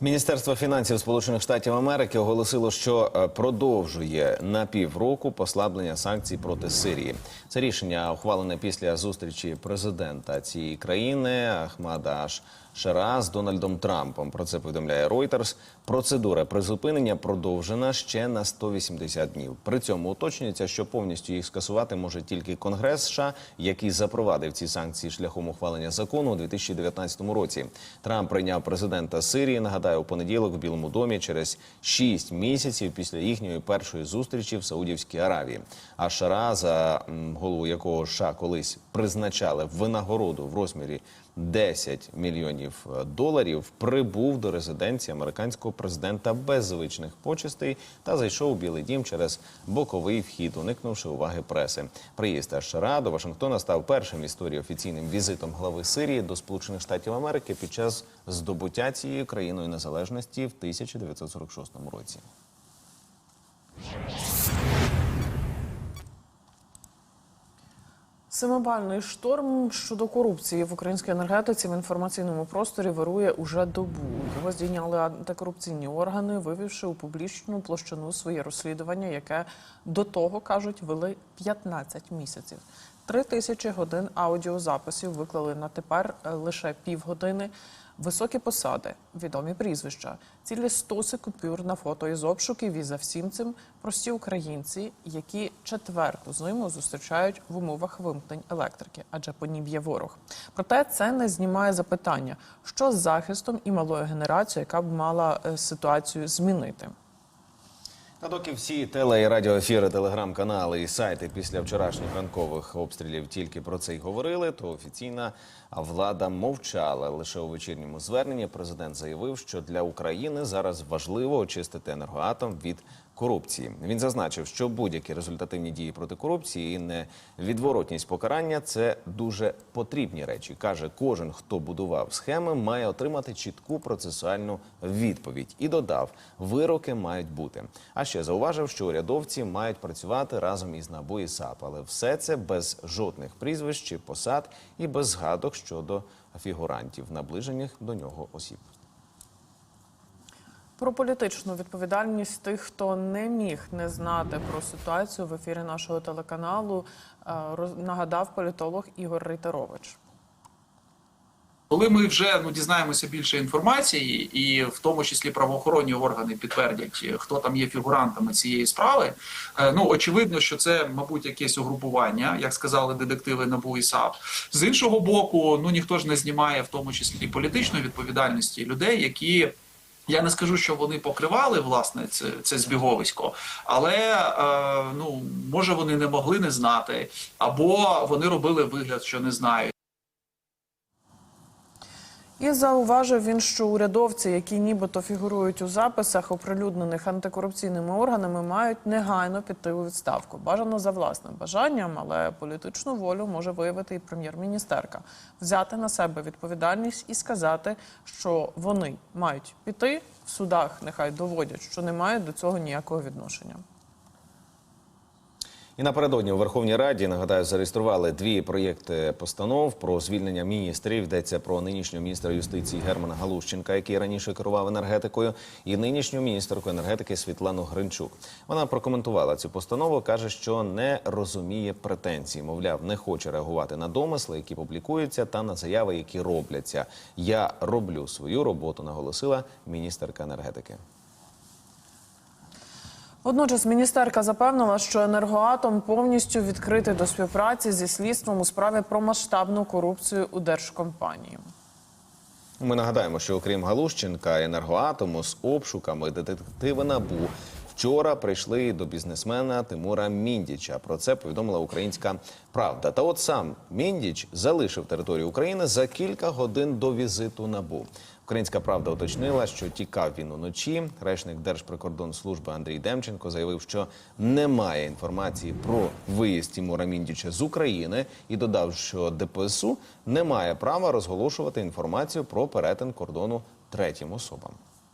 Міністерство фінансів Сполучених Штатів Америки оголосило, що е, продовжує на півроку послаблення санкцій проти Сирії. Це рішення ухвалене після зустрічі президента цієї країни Ахмада Аш Шара з Дональдом Трампом. Про це повідомляє Reuters. Процедура призупинення продовжена ще на 180 днів. При цьому уточнюється, що повністю їх скасувати може тільки Конгрес США, який запровадив ці санкції шляхом ухвалення закону у 2019 році. Трамп прийняв президента Сирії. Нагадаю, у понеділок в Білому домі через 6 місяців після їхньої першої зустрічі в Саудівській Аравії. А Шара, за голову якого США колись призначали винагороду в розмірі 10 мільйонів е, доларів, прибув до резиденції американського президента без звичних почестей та зайшов у Білий Дім через боковий вхід, уникнувши уваги преси. Приїзд Ашара до Вашингтона став першим в історії офіційним візитом глави Сирії до Сполучених Штатів Америки під час здобуття цією країною незалежності в 1946 році. Семибальний шторм щодо корупції в українській енергетиці в інформаційному просторі вирує уже добу. Його здійняли антикорупційні органи, вивівши у публічну площину своє розслідування, яке до того кажуть вели 15 місяців. Три тисячі годин аудіозаписів виклали на тепер е, лише півгодини. Високі посади, відомі прізвища, цілі стоси купюр на фото із обшуків і за всім цим прості українці, які четверту зиму зустрічають в умовах вимкнень електрики, адже по ній б'є ворог. Проте це не знімає запитання, що з захистом і малою генерацією, яка б мала е, ситуацію змінити. А доки всі теле і радіоефіри, телеграм-канали і сайти після вчорашніх ранкових обстрілів тільки про це й говорили, то офіційна влада мовчала. Лише у вечірньому зверненні президент заявив, що для України зараз важливо очистити енергоатом від корупції. Він зазначив, що будь-які результативні дії проти корупції і невідворотність покарання це дуже потрібні речі. каже, кожен, хто будував схеми, має отримати чітку процесуальну відповідь. І додав, вироки мають бути. А ще зауважив, що урядовці мають працювати разом із НАБУ і САП, але все це без жодних прізвищ чи посад і без згадок щодо фігурантів, наближених до нього осіб. Про політичну відповідальність тих, хто не міг не знати про ситуацію в ефірі нашого телеканалу, е, нагадав політолог Ігор Рейтерович. Коли ми вже ну дізнаємося більше інформації, і в тому числі правоохоронні органи підтвердять, хто там є фігурантами цієї справи. е, Ну очевидно, що це, мабуть, якесь угрупування, як сказали детективи НАБУ і САП. З іншого боку, ну ніхто ж не знімає в тому числі політичної відповідальності людей, які. Я не скажу, що вони покривали власне це, це збіговисько, але е, ну може вони не могли не знати, або вони робили вигляд, що не знають. І зауважив він, що урядовці, які нібито фігурують у записах, оприлюднених антикорупційними органами, мають негайно піти у відставку. Бажано за власним бажанням, але політичну волю може виявити і прем'єр-міністерка, взяти на себе відповідальність і сказати, що вони мають піти в судах, нехай доводять, що не мають до цього ніякого відношення. І напередодні у Верховній Раді нагадаю зареєстрували дві проєкти постанов про звільнення міністрів. Йдеться про нинішнього міністра юстиції Германа Галущенка, який раніше керував енергетикою, і нинішню міністерку енергетики Світлану Гринчук. Вона прокоментувала цю постанову. каже, що не розуміє претензій. Мовляв, не хоче реагувати на домисли, які публікуються, та на заяви, які робляться. Я роблю свою роботу, наголосила міністерка енергетики. Водночас міністерка запевнила, що енергоатом повністю відкритий до співпраці зі слідством у справі про масштабну корупцію у держкомпанії. Ми нагадаємо, що окрім Галущенка, енергоатому з обшуками детективи НАБУ вчора прийшли до бізнесмена Тимура Міндіча. Про це повідомила українська правда. Та от сам Міндіч залишив територію України за кілька годин до візиту НАБУ. Українська правда уточнила, що тікав він уночі. Речник Держприкордонслужби Андрій Демченко заявив, що немає інформації про виїзд Тимура Міндіча з України і додав, що ДПСУ не має права розголошувати інформацію про перетин кордону третім особам.